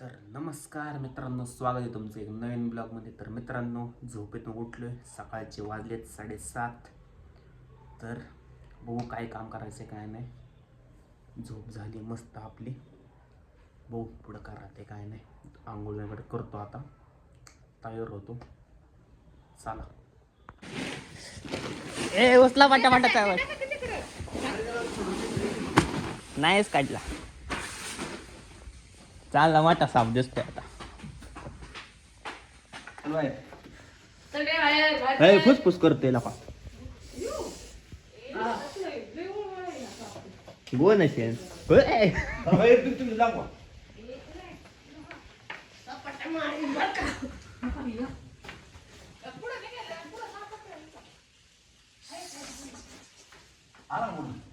तर नमस्कार मित्रांनो स्वागत आहे तुमचं एक नवीन ब्लॉगमध्ये. तर मित्रांनो झोपेतून उठलोय सकाळचे वाजलेत साडेसात. तर बघू काय काम करायचं आहे काय नाही. झोप झाली मस्त आपली. बघू पुढं काय राहते काय नाही. आंघोळ वगैरे करतो आता. तयार होतो. चला. ए उचला पाटा पाटा त्यावर नाहीच काढला. चालला वाटा साप दिसतोय आता. हे फुसफुस करते लपा. गोन असेल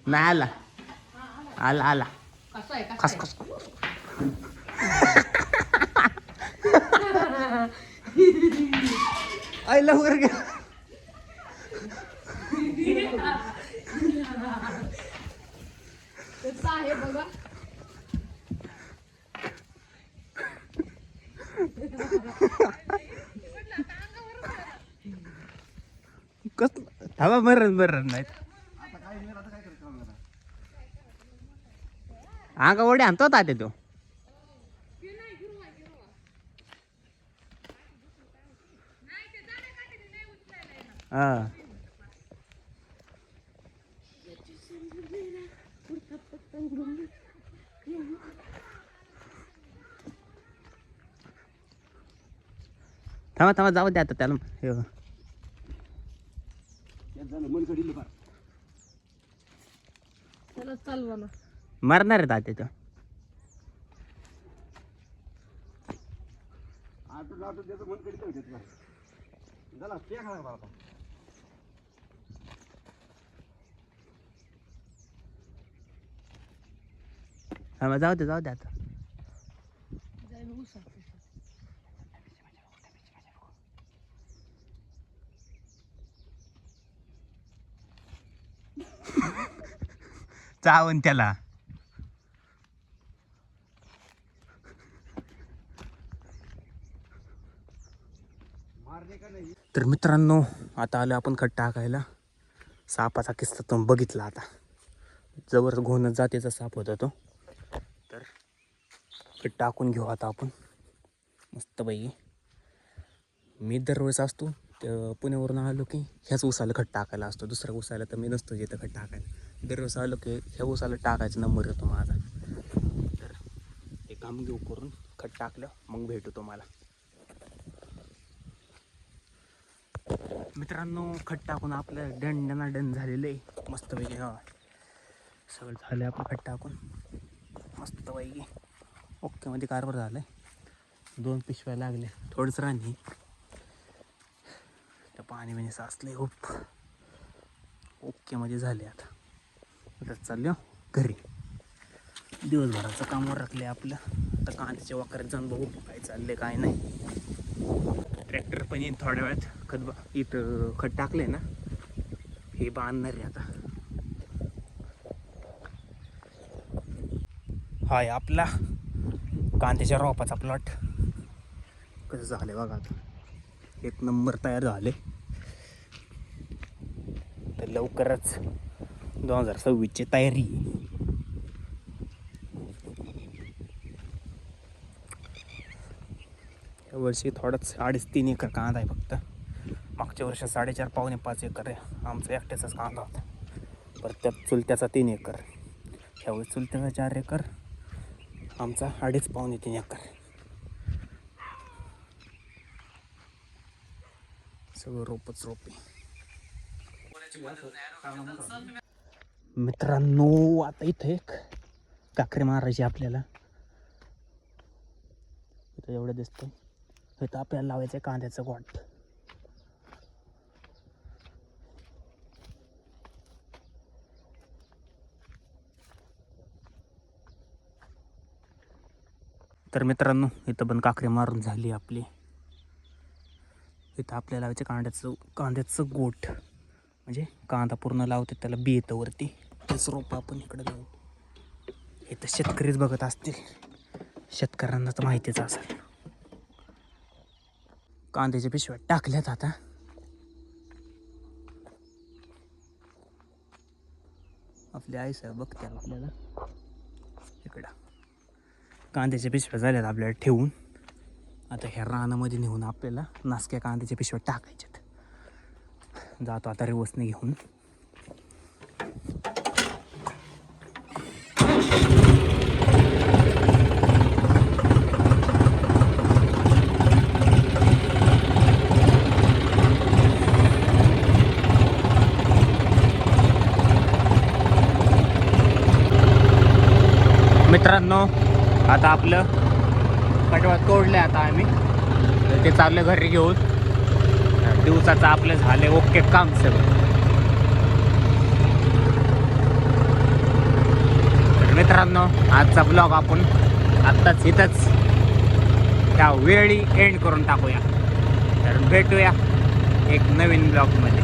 नाही आला. आला आला. खस खस आई लवकर घ्या आहे बघा. कस थांबा मरण मरण नाही. अंगा ओढे आणतो तात्या तो. हा. थांबा थांबा जाऊ द्या आता त्याला. हे बघा. त्याला चालवा ना. मरणार आहे तात्या तो. थांबा जाऊ दे जाऊ दे आता. जाईल त्याला. तर मित्रांनो आता आलो आपण खट टाकायला सापाचा किस्सा तुम्ही बघितला आता. जवळ घोणत जातीचा साप होता तो. खट टाकून घेऊ आता आपण. मस्तपैकी मी दरवेळेस असतो तर पुण्यावरून आलो की ह्याच उसाला खट टाकायला असतो. दुसऱ्या उसाला तर मी नसतो जिथं खट टाकायला. दरवेळेस आलो की ह्या उसाला टाकायचा नंबर येतो माझा. तर ते काम घेऊ करून खट टाकलं मग भेटू तुम्हाला. मित्रांनो खट टाकून आपलं दंडना डन झालेलं आहे. मस्तपैकी हा. सगळं झालं आपलं खट टाकून. मस्तपैकी ओके मध्ये कारभार झालं आहे दोन पिशव्या लागल्या. थोडंच राणी. तर पाणी बिणी साचले. खूप ओके झाले आता. आता चाललो हो, घरी. दिवसभराचं कामावर राखले आपलं. आता कांद्याच्या वाकऱ्यात जाऊन बघू काय चाललंय काय नाही. ट्रॅक्टर पण येईन थोड्या वेळात. खत बा इथं खत टाकलंय ना. हे बांधणार आहे आता. हाय आपला. कांद्याच्या रोपाचा प्लॉट कसं झालं बघा आता. एक नंबर तयार झाले तर लवकरच दोन हजार सव्वीसची तयारी. या वर्षी थोडाच अडीच तीन एकर कांदा आहे फक्त. मागच्या वर्षी साडेचार पावणे पाच एकर आहे. आमचा एकट्याचाच कांदा होता. परत त्यात चुलत्याचा तीन एकर. ह्यावेळी चुलत्याचा चार एकर. आमचा अडीच पावणे तीन एकर. सगळं रोपच रोपे. मित्रांनो आता इथं एक काकरी मारायची आपल्याला. इथं एवढं दिसतं इथं आपल्याला लावायचं आहे कांद्याचं गोठ तर मित्रांनो इथं पण काकरी मारून झाली आपली. इथं आपल्याला लावायचं कांद्याचं कांद्याचं गोठ. म्हणजे कांदा पूर्ण लावते त्याला बी येतं वरती. तेच रोपं आपण इकडे लावू. हे तर शेतकरीच बघत असतील. शेतकऱ्यांना तर माहितीच असेल. कांद्याच्या पिशव्या टाकल्यात आता. आपली आई साहेब बघते आपल्याला. इकडं. कांद्याच्या पिशव्या झाल्यात आपल्याला ठेवून. आता ह्या रानामध्ये नेऊन आपल्याला नासक्या कांद्याच्या पिशव्या टाकायच्यात. जातो आता रिवर्सने घेऊन. मित्रांनो आता आपलं कटवा तोडलं आता आम्ही. तर ते चाललं घरी घेऊन. दिवसाचं आपलं झालं ओके काम सगळं. मित्रांनो आजचा ब्लॉग आपण आत्ताच इथंच त्या वेळी एंड करून टाकूया. तर भेटूया एक नवीन ब्लॉगमध्ये